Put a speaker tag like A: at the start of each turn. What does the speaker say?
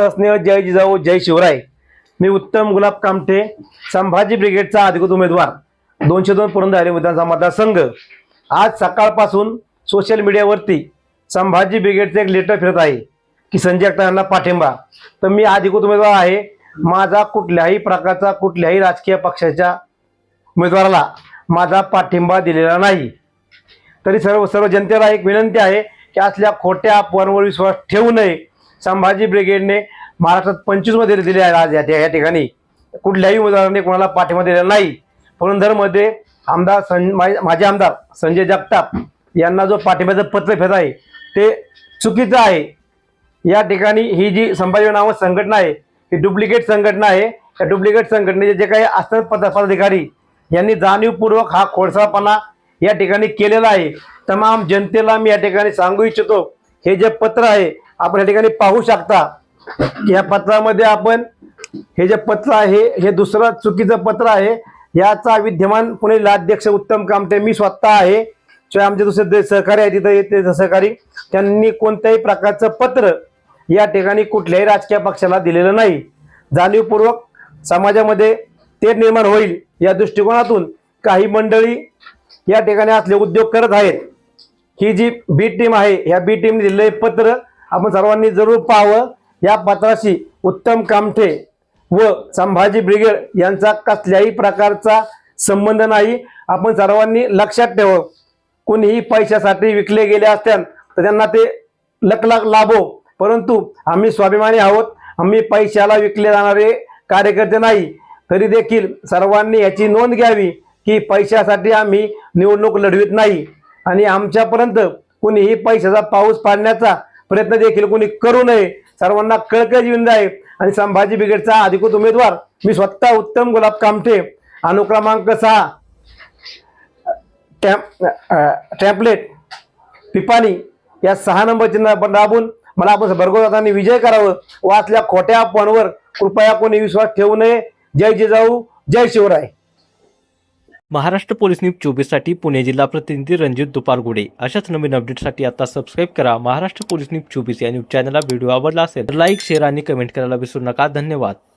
A: सहस्नेह जय जिजाऊ जय शिवराय. मी उत्तम गुलाब कामठे संभाजी ब्रिगेडचा अधिकृत उमेदवार दोनशे दोन पुरंदर विधानसभा मतदारसंघ. आज सकाळपासून सोशल मीडियावरती संभाजी ब्रिगेडचं एक लेटर फिरत आहे की संजय अख्तर पाठिंबा. तर मी अधिकृत उमेदवार आहे. माझा कुठल्याही प्रकारचा कुठल्याही राजकीय पक्षाच्या उमेदवाराला माझा पाठिंबा दिलेला नाही. तरी सर्व सर्व जनतेला एक विनंती आहे की असल्या खोट्या अफवांवर विश्वास ठेवू नये. संभाजी ब्रिगेडने महाराष्ट्रात पंचवीसमध्ये दिले आहे आज या या ठिकाणी. कुठल्याही उमेदवाराने कोणाला पाठिंबा दिलेला नाही. पुरंदरमध्ये आमदार सं माझे आमदार संजय जगताप यांना जो पाठिंब्याचं पत्र फेत आहे ते चुकीचं आहे. या ठिकाणी ही जी संभाजी नावं संघटना आहे ही डुप्लिकेट संघटना आहे. या डुप्लिकेट संघटनेचे जे काही असतात पद पदाधिकारी यांनी जाणीवपूर्वक हा खोडसाळपणा या ठिकाणी केलेला आहे. तमाम जनतेला मी या ठिकाणी सांगू इच्छितो हे जे पत्र आहे आपण या ठिकाणी पाहू शकता या पत्रामध्ये आपण हे जे पत्र आहे हे दुसरं चुकीचं पत्र आहे याचा विद्यमान पुणे जिल्हाध्यक्ष उत्तम कामटे मी स्वतः आहे. शिवाय आमचे दुसरे सहकारी आहेत तिथे येते सहकारी त्यांनी कोणत्याही प्रकारचं पत्र या ठिकाणी कुठल्याही राजकीय पक्षाला दिलेलं नाही. जाणीवपूर्वक समाजामध्ये ते निर्माण होईल या दृष्टिकोनातून काही मंडळी या ठिकाणी असले उद्योग करत आहेत. ही जी बी टीम आहे ह्या बी टीमने दिलेले पत्र आपण सर्वांनी जरूर पाहावं. या पत्राशी उत्तम कामठे व संभाजी ब्रिगेड यांचा कसल्याही प्रकारचा संबंध नाही. आपण सर्वांनी लक्षात ठेवावं. कोणीही पैशासाठी विकले गेले असत्यान तर त्यांना ते लकलक लाभो. परंतु आम्ही स्वाभिमानी आहोत. आम्ही पैशाला विकले जाणारे कार्यकर्ते नाही. तरी देखील सर्वांनी याची नोंद घ्यावी की पैशासाठी आम्ही निवडणूक लढवित नाही. आणि आमच्यापर्यंत कोणीही पैशाचा पाऊस पाडण्याचा प्रयत्न देखील कोणी करू नये. सर्वांना कळकळ विनंती आहे आणि संभाजी ब्रिगेडचा अधिकृत उमेदवार मी स्वतः उत्तम गुलाब कामठे. अनुक्रमांक सहा. टॅम टॅम्पलेट. पिपाणी. या सहा नंबर चिन्ह दाबून मला आपण भरघोसाने विजय करावं. वाचल्या खोट्या अफवांवर कृपया कोणी विश्वास ठेवू नये. जय जिजाऊ. जय शिवराय.
B: महाराष्ट्र पोलीस न्यूज चोवीससाठी पुणे जिल्हा प्रतिनिधी रणजित दुपारगुडे. अशाच नवीन अपडेटसाठी आता सबस्क्राईब करा. महाराष्ट्र पोलीस न्यूज चोवीस या न्यूज चॅनलला व्हिडिओ आवडला असेल तर लाईक शेअर आणि कमेंट करायला विसरू नका. धन्यवाद.